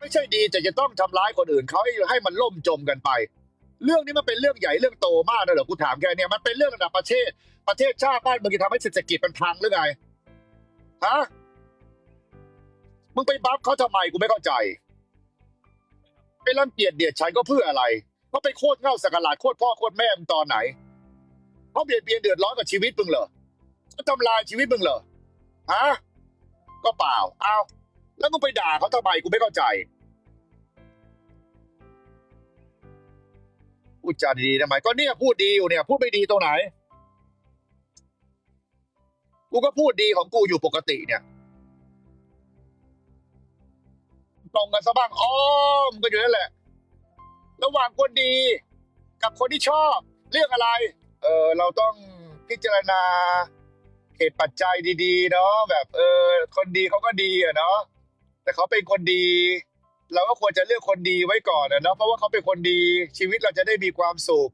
ไม่ใช่ดีแต่จะต้องทำร้ายคนอื่นเขาให้ให้มันล่มจมกันไป เรื่องนี้มันเป็นเรื่องใหญ่เรื่องโตมากนะเหรอกูถามแค่เนี้ยมันเป็นเรื่องระดับประเทศ ประเทศชาติบ้านเมืองจะทำให้เศรษฐกิจมันพังหรือไงฮะมึงไปบัฟเขาทำไมกูไม่เข้าใจไปรังเกียจเดียดฉันก็เพื่ออะไรเพราไปโคตรเง่าสกหลาดโคตรพ่อโคตรแม่มึงตอนไหนเขาเบียดเบียนเดือดร้อนกับชีวิตมึงเหรอเขาทำลายชีวิตมึงเหรอฮะก็เปล่าเอา แล้วมึงไปด่าเขาทำไมกูไม่เข้าใจพูดจาดีๆทำไมก็เนี่ยพูดดีอยู่เนี่ย พูดไม่ดีตรงไหน กูก็พูดดีของกูอยู่ปกติเนี่ยตรงกันซะบ้างอ้อมก็อยู่นั่นแหละ ระหว่างคนดี กับคนที่ชอบ เรื่องอะไร เออเราต้องพิจารณาเหตุปัจจัยดี ๆ เนาะแบบ เออ คนดีเขาก็ดีอะเนาะ แต่เขาเป็นคนดี เราก็ควรจะเลือกคนดีไว้ก่อนอะเนาะเพราะว่าเขาเป็นคนดีชีวิตเราจะได้มีความสุข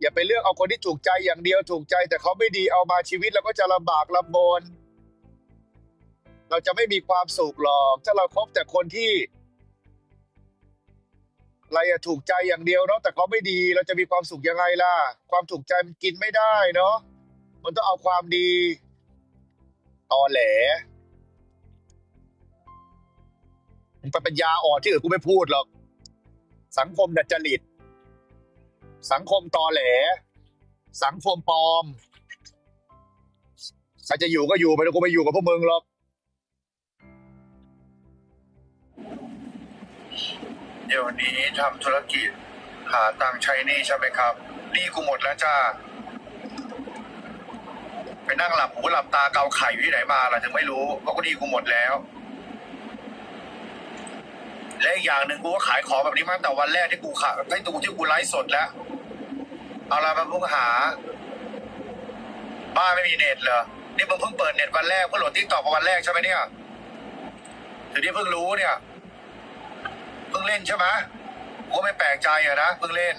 อย่าไปเลือกเอาคนที่ถูกใจอย่างเดียวถูกใจ แต่เขาไม่ดีเอามาชีวิตเราก็จะลำบากลำบน เราจะไม่มีความสุขหรอก ถ้าเราคบแต่คนที่อะไรอะถูกใจอย่างเดียวเนาะแต่เขาไม่ดีเราจะมีความสุขยังไงล่ะ ความถูกใจมันกินไม่ได้เนาะมันต้องเอาความดีตอแหล ไปปัญญาอ่อนที่อื่นกูไม่พูดหรอก สังคมดัดจริต สังคมตอแหล สังคมปลอมใครจะอยู่ก็อยู่ไปแล้วกูไม่อยู่กับพวกมึงหรอกเดี๋ยวนี้ทำธุรกิจ หาตังค์ใช้หนี้ใช่ไหมครับหนี้กูหมดแล้วจ้าไปนั่งหลับหูหลับตาเกาไข่ที่ไหนมาล่ะถึงไม่รู้ว่ากูหนี้กูหมดแล้ว และอีกอย่างหนึ่งกูก็ขายของแบบนี้มาตั้งแต่วันแรกที่กูขายที่ตูที่กูไลฟ์สดแล้ว เอาละมาพิ่งหา บ้านไม่มีเน็ตเหรอ นี่มึงเพิ่งเปิดเน็ตวันแรกเพิ่งโหลดทิกตอกวันแรกใช่ไหมเนี่ยถึงที่เพิ่งรู้เนี่ย เพิ่งเล่นใช่ไหมกูไม่แปลกใจอะนะเพิ่งเล่น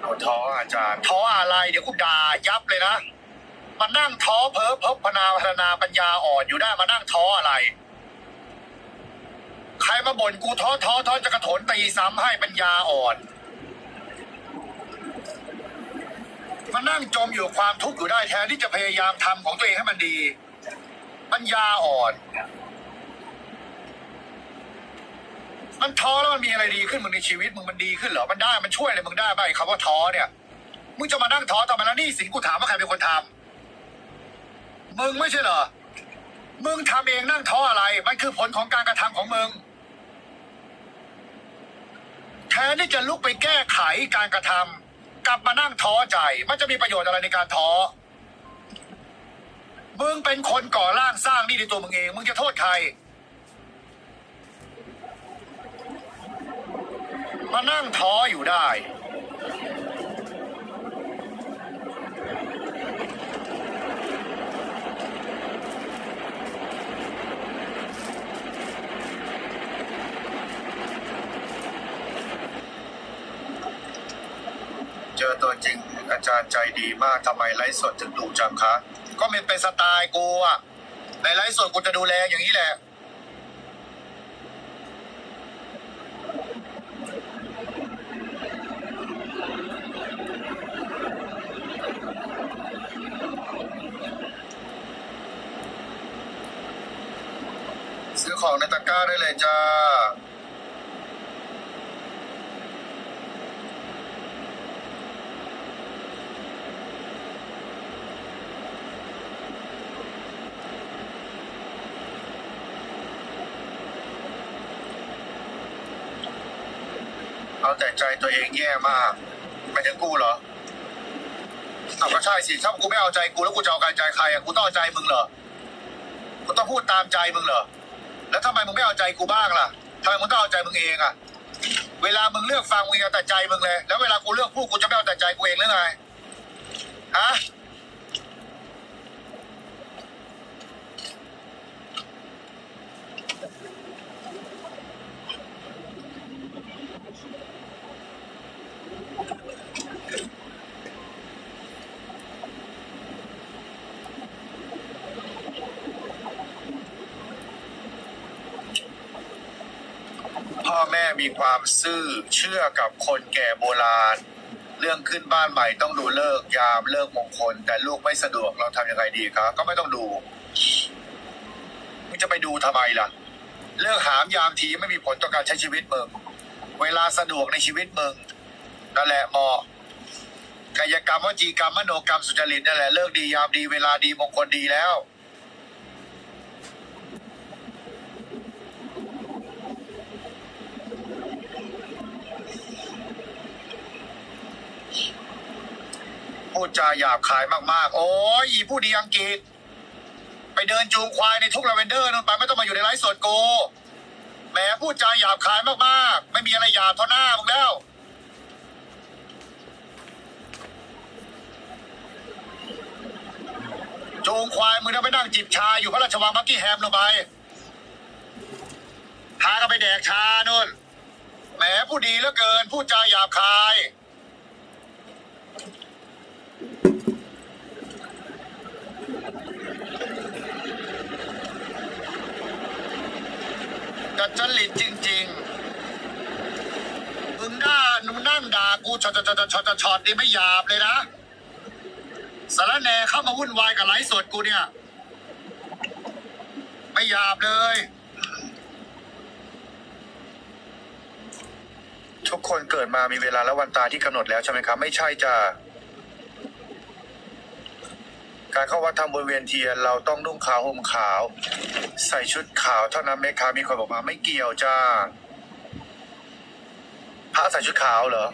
โดนท้ออาจารย์ท้ออะไร เดี๋ยวกูด่ายับเลยนะมานั่งท้อเพ้อพบพนาพัฒนาปัญญาอ่อนอยู่ได้มานั่งท้ออะไร ใครมาบ่นกูท้อท้อท้อจะกระโถนตีซ้ำให้ปัญญาอ่อนมานั่งจมอยู่ความทุกข์อยู่ได้แทนที่จะพยายามทำของตัวเองให้มันดี ปัญญาอ่อน มันท้อแล้วมันมีอะไรดีขึ้นมึงในชีวิตมึงมันดีขึ้นเหรอมันได้มันช่วยอะไรมึงได้บ้างคำว่าท้อเนี่ยมึงจะมานั่งท้อทำไมแล้วนี่สินกูถามว่าใครเป็นคนทำมึงไม่ใช่เหรอมึงทำเองนั่งท้ออะไร มันคือผลของการกระทำของมึง แทนที่จะลุกไปแก้ไขการกระทำกลับมานั่งท้อใจ มันจะมีประโยชน์อะไรในการท้อมึงเป็นคนก่อร่างสร้างนี่ในตัวมึงเอง มึงจะโทษใคร มานั่งท้ออยู่ได้ อตัวจริง อาจารย์ใจดีมากทำไมไลฟ์สดถึงดูจังคะ ก็มันเป็นสไตล์กูอะในไลฟ์สดกูจะดูแลอย่างนี้แหละ ซื้อของในตะกร้าได้เลยจ้า เอาแต่ใจตัวเองแย่มากไม่ถึงกูเหรอเอาก็ใช่สิถ้ากูไม่เอาใจกูแล้วกูจะเอาการใจใครอะกูต้องเอาใจมึงเหรอกูต้องพูดตามใจมึงเหรอแล้วทำไมมึงไม่เอาใจกูบ้างล่ะทำไมมึงต้องเอาใจมึงเองอะ เวลามึงเลือกฟังมึงเอาแต่ใจมึงเลย แล้วเวลากูเลือกพูดกูจะไม่เอาแต่ใจกูเองหรือไงฮะ มีความซื่อเชื่อกับคนแก่โบราณ เรื่องขึ้นบ้านใหม่ต้องดูเลิกยามเลิกมงคล แต่ลูกไม่สะดวกเราทำยังไงดีครับ ก็ไม่ต้องดูมึงจะไปดูทำไมล่ะเรื่องหามยามทีไม่มีผลต่อการใช้ชีวิตมึงเวลาสะดวกในชีวิตมึงนั่นแหละเหมาะกายกรรมวจีกรรมมโนกรรมสุจริตนั่นแหละเลิกดียามดีเวลาดีมงคลดีแล้ว ดจาหยาบคายมากๆ โอ้ยอีผู้ดีอังกฤษ ไปเดินจูงควายในทุกลาเวนเดอร์นู่นไปไม่ต้องมาอยู่ในไลฟ์สดโกแหมพูดจาหยาบคายมากๆ ไม่มีอะไรหยาบเท่าหน้ามึงแล้วจูงควายมึงต้องไปนั่งจิบชาอยู่พระราชวังบักกี้แฮมลงไปพากันไปแดกชานู่นแหมผู้ดีเหลือเกิน พูดจาหยาบคาย ดจริตจริง ๆ มึงด่ามึงนั่งด่ากูชอตชอตชอตชอตนี่ไม่หยาบเลยนะสารแนเข้ามาวุ่นวายกับไลฟ์สดกูเนี่ย ไม่หยาบเลย ทุกคนเกิดมามีเวลาและวันตายที่กำหนดแล้วใช่ไหมครับ ไม่ใช่จ้ะ การเข้าวัดทำบนเวียนเทียนเราต้องนุ่งขาวห่มขาว ใส่ชุดขาวเท่านั้นไหมครับมีคนบอกมาไม่เกี่ยวจ้าพระใส่ชุดขาวเหรอ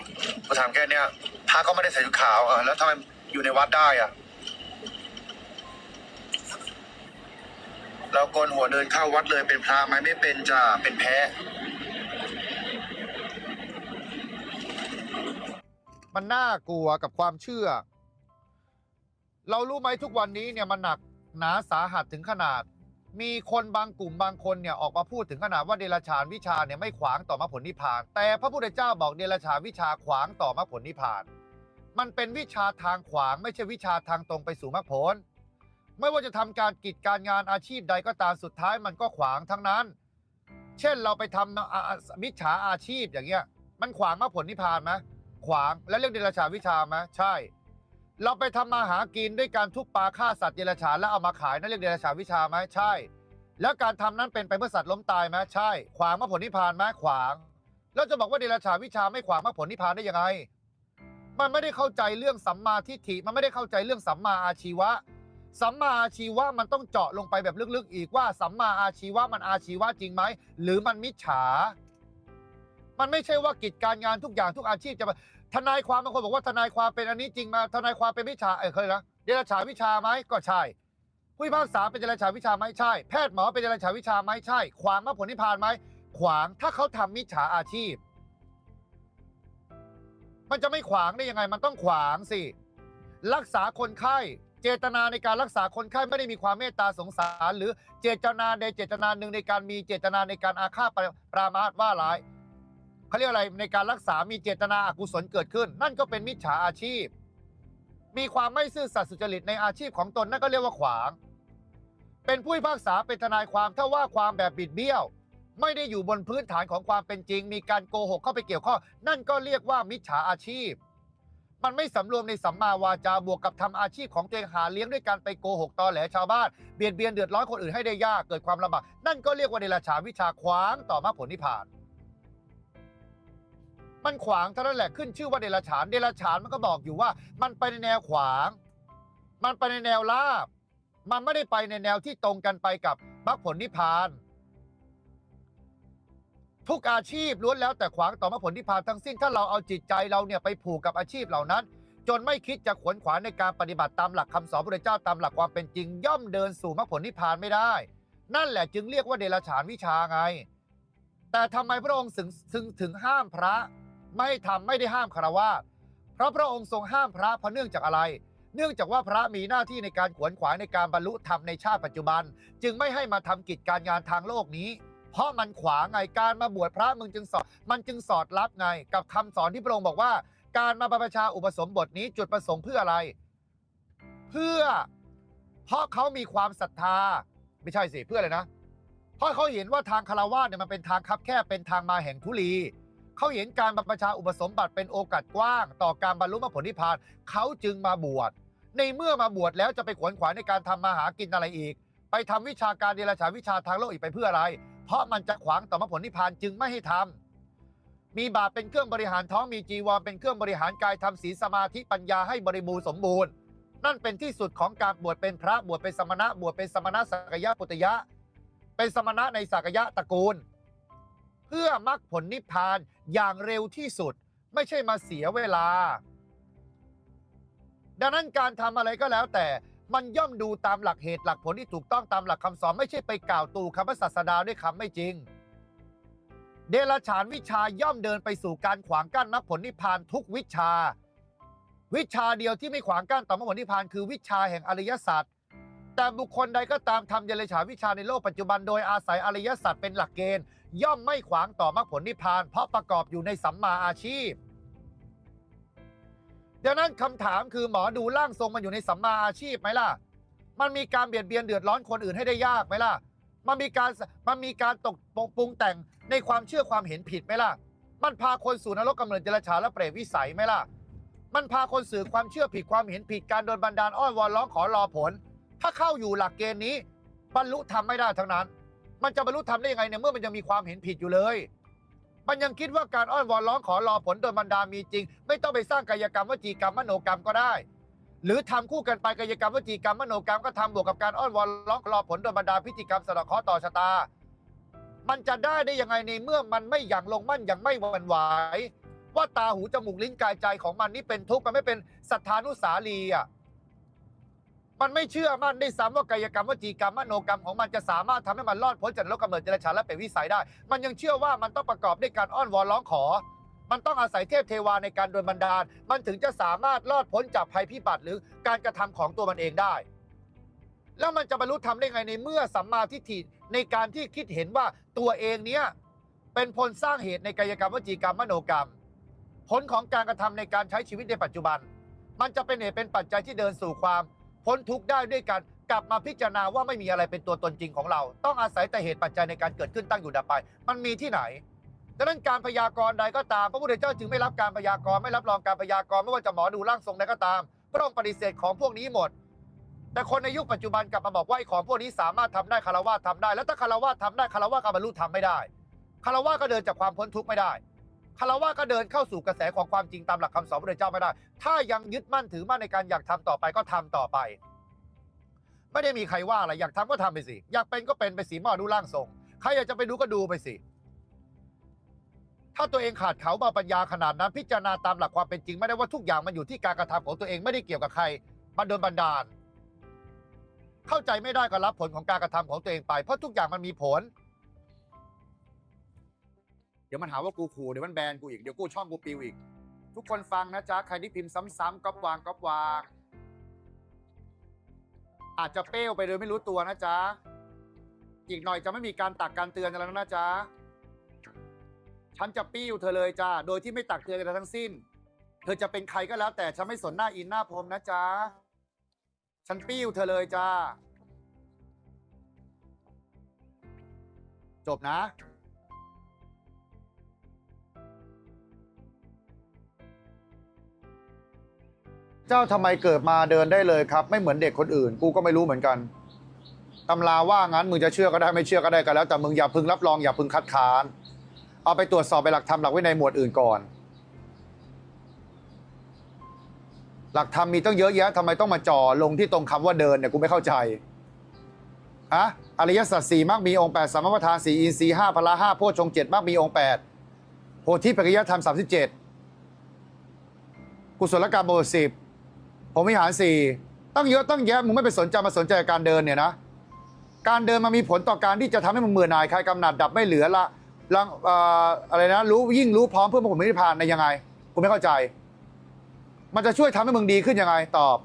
มถามแค่เนี้ยพระก็ไม่ได้ใส่ชุดขาวอะแล้วทำไมอยู่ในวัดได้อะ เราโกนหัวเดินเข้าวัดเลยเป็นพระไหมไม่เป็นจ้าเป็นแพ้มันน่ากลัวกับความเชื่อ เรารู้ไหมทุกวันนี้เนี่ยมันหนักหนาสาหัสถึงขนาด มีคนบางกลุ่มบางคนเนี่ยออกมาพูดถึงขนาดว่าเดรัจฉานวิชาเนี่ยไม่ขวางต่อมรรคผลนิพพาน แต่พระพุทธเจ้าบอกเดรัจฉานวิชาขวางต่อมรรคผลนิพพาน มันเป็นวิชาทางขวางไม่ใช่วิชาทางตรงไปสู่มรรคผล ไม่ว่าจะทำการกิจการงานอาชีพใดก็ตามสุดท้ายมันก็ขวางทั้งนั้น เช่นเราไปทำอ่าวิชาอาชีพอย่างเงี้ยมันขวางมรรคผลนิพพานไหมขวางแล้วเรียกเดรัจฉานวิชาไหมใช่ เราไปทำมาหากินด้วยการทุบปลาฆ่าสัตว์เดรัจฉานแล้วเอามาขายนั่นเรียกเดรัจฉานวิชาไหมใช่ แล้วการทำนั้นเป็นไปเพื่อสัตว์ล้มตายไหมใช่ ขวางมรรคผลนิพพานไหมขวางแล้วจะบอกว่าเดรัจฉานวิชาไม่ขวางมรรคผลนิพพานได้ยังไง มันไม่ได้เข้าใจเรื่องสัมมาทิฏฐิมันไม่ได้เข้าใจเรื่องสัมมาอาชีวะ สัมมาอาชีวะมันต้องเจาะลงไปแบบลึกๆ อีกว่าสัมมาอาชีวะมันอาชีวะจริงไหมหรือมันมิจฉา มันไม่ใช่ว่ากิจการงานทุกอย่างทุกอาชีพจะ ทนายความบางคนบอกว่าทนายความเป็นอันนี้จริงมาทนายความเป็นวิชาเออเคยนะเดรัจฉานวิชาไหมก็ใช่ผู้พิพากษาเป็นเดรัจฉานวิชาไหมใช่ แพทย์หมอเป็นเดรัจฉานวิชาไหมใช่ ขวางมรรคผลนิพพานไหมขวางถ้าเขาทำมิจฉาอาชีพ มันจะไม่ขวางได้ยังไง มันต้องขวางสิ รักษาคนไข้ เจตนาในการรักษาคนไข้ไม่ได้มีความเมตตาสงสาร หรือเจตนาในเจตนาหนึ่งในการมีเจตนาในการอาฆาตปรามาสว่าร้าย เขาเรียกอะไรในการรักษามีเจตนาอกุศลเกิดขึ้น นั่นก็เป็นมิจฉาอาชีพ มีความไม่ซื่อสัตย์สุจริตในอาชีพของตนนั่นก็เรียกว่าขวาง เป็นผู้พิพากษาเป็นทนายความถ้าว่าความแบบบิดเบี้ยว ไม่ได้อยู่บนพื้นฐานของความเป็นจริง มีการโกหกเข้าไปเกี่ยวข้องนั่นก็เรียกว่ามิจฉาอาชีพ มันไม่สำรวมในสัมมาวาจาบวกกับทำอาชีพของตัวเองหาเลี้ยงด้วยการไปโกหกตอแหลชาวบ้านเบียดเบียนเดือดร้อนคนอื่นให้ได้ยากเกิดความลำบากนั่นก็เรียกว่าเดรัจฉานวิชาขวางต่อมรรคผลนิพพาน มันขวางเท่านั้นแหละขึ้นชื่อว่าเดรัจฉานเดรัจฉานมันก็บอกอยู่ว่า มันไปในแนวขวาง มันไปในแนวลาบ มันไม่ได้ไปในแนวที่ตรงกันไปกับมรรคผลนิพพาน ทุกอาชีพล้วนแล้วแต่ขวางต่อมรรคผลนิพพานทั้งสิ้นถ้าเราเอาจิตใจเราเนี่ยไปผูกกับอาชีพเหล่านั้น จนไม่คิดจะขวนขวายในการปฏิบัติตามหลักคำสอนพระเจ้าตามหลักความเป็นจริง ย่อมเดินสู่มรรคผลนิพพานไม่ได้ นั่นแหละจึงเรียกว่าเดรัจฉานวิชาไง แต่ทำไมพระองค์ถึงถึงถึงห้ามพระ ไม่ทำไม่ได้ห้ามคารวะเพราะพระองค์ทรงห้ามพระเพราะเนื่องจากอะไร เนื่องจากว่าพระมีหน้าที่ในการขวนขวายในการบรรลุธรรมในชาติปัจจุบัน จึงไม่ให้มาทำกิจการงานทางโลกนี้ เพราะมันขวางไงการมาบวชพระมึงจึงสอดมันจึงสอดรับไง กับคำสอนที่พระองค์บอกว่า การมาบรรพชาอุปสมบทนี้จุดประสงค์เพื่ออะไร เพื่อ เพราะเขามีความศรัทธา ไม่ใช่สิเพื่ออะไรนะเพราะเขาเห็นว่าทางคารวะเนี่ยมันเป็นทางคับแคบเป็นทางมาแห่งทุลี เขาเห็นการบรรพชาอุปสมบทเป็นโอกาสกว้าง ต่อการบรรลุมรรคผลนิพพานเขาจึงมาบวช ในเมื่อมาบวชแล้วจะไปขวนขวายในการทำมาหากินอะไรอีก ไปทำวิชาการเดรัจฉานวิชาทางโลกอีกไปเพื่ออะไร เพราะมันจะขวางต่อมรรคผลนิพพานจึงไม่ให้ทำมีบาปเป็นเครื่องบริหารท้องมีจีวรเป็นเครื่องบริหารกายทำศีลสมาธิปัญญาให้บริบูรณ์สมบูรณ์นั่นเป็นที่สุดของการบวชเป็นพระบวชเป็นสมณะบวชเป็นสมณะสักยะปุตยะ เป็นสมณะในสักยะตระกูล เพื่อมรรคผลนิพพานอย่างเร็วที่สุด ไม่ใช่มาเสียเวลา ดังนั้นการทำอะไรก็แล้วแต่มันย่อมดูตามหลักเหตุหลักผลที่ถูกต้องตามหลักคำสอนไม่ใช่ไปกล่าวตูคำพระศาสดาด้วยคำไม่จริง เดรัจฉานวิชาย่อมเดินไปสู่การขวางกั้นมรรคผลนิพพานทุกวิชา วิชาเดียวที่ไม่ขวางกั้นต่อมรรคผลนิพพานคือวิชาแห่งอริยสัจแต่บุคคลใดก็ตามทำเดรัจฉานวิชาในโลกปัจจุบันโดยอาศัยอริยสัจเป็นหลักเกณฑ์ ย่อมไม่ขวางต่อมรรคผลนิพพาน เพราะประกอบอยู่ในสัมมาอาชีพ ดังนั้นคำถามคือหมอดูร่างทรงมันอยู่ในสัมมาอาชีพไหมล่ะ มันมีการเบียดเบียนเดือดร้อนคนอื่นให้ได้ยากไหมล่ะ มันมีการมันมีการตกปรุงแต่งในความเชื่อความเห็นผิดไหมล่ะ มันพาคนสู่นรกกำเนิดเจรชาและเปรตวิสัยไหมล่ะ มันพาคนสื่อความเชื่อผิดความเห็นผิดการโดนบันดาลอ้อนวอนร้องขอรอผล ถ้าเข้าอยู่หลักเกณฑ์นี้ บรรลุธรรมไม่ได้ทั้งนั้น มันจะบรรลุธรรมได้ยังไงเนี่ยเมื่อมันยังมีความเห็นผิดอยู่เลย มันยังคิดว่าการอ้อนวอนร้องขอรอผลโดนบันดามีจริง ไม่ต้องไปสร้างกายกรรมวจีกรรมมโนกรรมก็ได้ หรือทำคู่กันไปกายกรรมวจีกรรมมโนกรรมก็ทำบวกกับการอ้อนวอนร้องรอผลโดนบันดาพิธีกรรมสะเดาะเคาะต่อชะตา มันจะได้ได้ยังไงในเมื่อมันไม่อย่างลงมั่นอย่างไม่หวั่นไหวว่าตาหูจมูกลิ้นกายใจของมันนี่เป็นทุกข์มันไม่เป็นสัทธานุสาลีอะ มันไม่เชื่อมั่นได้ซ้ำว่ากายกรรมวจีกรรมมโนกรรมของมันจะสามารถทำให้มันรอดพ้นจากนรกกำเนิดเจริญชาและเป็นวิสัยได้ มันยังเชื่อว่ามันต้องประกอบด้วยการอ้อนวอนร้องขอ มันต้องอาศัยเทพเทวาในการโดนบันดาล มันถึงจะสามารถรอดพ้นจากภัยพิบัติหรือการกระทำของตัวมันเองได้ แล้วมันจะบรรลุธรรมได้ไงในเมื่อสัมมาทิฏฐิในการที่คิดเห็นว่าตัวเองเนี้ยเป็นผลสร้างเหตุในกายกรรมวจีกรรมมโนกรรม ผลของการกระทำในการใช้ชีวิตในปัจจุบัน มันจะเป็นเหตุเป็นปัจจัยที่เดินสู่ความ พ้นทุกข์ได้ด้วยการกลับมาพิจารณาว่าไม่มีอะไรเป็นตัวตนจริงของเรา ต้องอาศัยแต่เหตุปัจจัยในการเกิดขึ้นตั้งอยู่ดับไป มันมีที่ไหนดังนั้นการพยากรณ์ใดก็ตาม พระพุทธเจ้าจึงไม่รับการพยากรณ์ไม่รับรองการพยากรณ์ไม่ว่าจะหมอดูร่างทรงใดก็ตามพระองค์ปฏิเสธของพวกนี้หมด แต่คนในยุคปัจจุบันกลับมาบอกว่าไอ้ของพวกนี้สามารถทำได้คารวะทำได้ แล้วถ้าคารวะทำได้คารวะก็บรรลุธรรมไม่ได้คารวะก็เดินจากความพ้นทุกข์ไม่ได้ คารวะก็เดินเข้าสู่กระแสของความจริงตามหลักคำสอนพระเจ้าไม่ได้ ถ้ายังยึดมั่นถือมั่นในการอยากทำต่อไปก็ทำต่อไป ไม่ได้มีใครว่าอะไรอยากทำก็ทำไปสิ อยากเป็นก็เป็นไปสิมอดูร่างทรง ใครอยากจะไปดูก็ดูไปสิ ถ้าตัวเองขาดเขาบาปัญญาขนาดนั้นพิจารณาตามหลักความเป็นจริง ไม่ได้ว่าทุกอย่างมันอยู่ที่การกระทำของตัวเองไม่ได้เกี่ยวกับใคร มันโดนบันดาล เข้าใจไม่ได้ก็รับผลของการกระทำของตัวเองไป เพราะทุกอย่างมันมีผล เดี๋ยวมันหาว่ากูขู่เดี๋ยวมันแบนกูอีกเดี๋ยวกูช่องกูปิวอีก ทุกคนฟังนะจ๊ะ ใครที่พิมพ์ซ้ำๆก๊อปวางก๊อปวาง อาจจะเป้วไปโดยไม่รู้ตัวนะจ๊ะ อีกหน่อยจะไม่มีการตักการเตือนกันแล้วนะจ๊ะ ฉันจะปิ้วเธอเลยจ้าโดยที่ไม่ตักเตือนกันทั้งสิ้น เธอจะเป็นใครก็แล้วแต่ฉันไม่สนหน้าอินหน้าพรมนะจ๊ะ ฉันปิ้วเธอเลยจ้า จบนะ เจ้าทำไมเกิดมาเดินได้เลยครับ ไม่เหมือนเด็กคนอื่น กูก็ไม่รู้เหมือนกันตำราว่างั้นมึงจะเชื่อก็ได้ไม่เชื่อก็ได้ก็แล้ว แต่มึงอย่าพึงรับรองอย่าพึงคัดค้าน เอาไปตรวจสอบไปหลักธรรมหลักวินัยหมวดอื่นก่อน หลักธรรมมีต้องเยอะแยะทำไมต้องมาจ่อลงที่ตรงคำว่าเดินเนี่ยกูไม่เข้าใจฮะอริยสัจสี่มากมีองค์แปดสามประธานสี่อินทรีห้าพละห้าโพชฌงเจ็ดมากมีองค์แปดโพธิปัจจยธรรมสามสิบเจ็ดกุศลกรรมบทสิบ ผมวิหารสี่ตั้งเยอะตั้งแยะมึงไม่ไปสนใจมาสนใจการเดินเนี่ยนะ การเดินมันมีผลต่อการที่จะทำให้มึงเบื่อหน่ายใคลายกำหนัดดับไม่เหลือละลังออะไรนะรู้ยิ่งรู้พร้อมเพื่อผลนิพพานในยังไงกูไม่เข้าใจ มันจะช่วยทำให้มึงดีขึ้นยังไงตอบ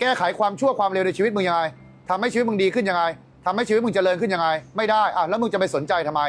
แก้ไขความชั่วความเร็วในชีวิตมึงยังไงทำให้ชีวิตมึงดีขึ้นยังไงทำให้ชีวิตมึงเจริญขึ้นยังไง ไม่ได้อะแล้วมึงจะไปสนใจทำไม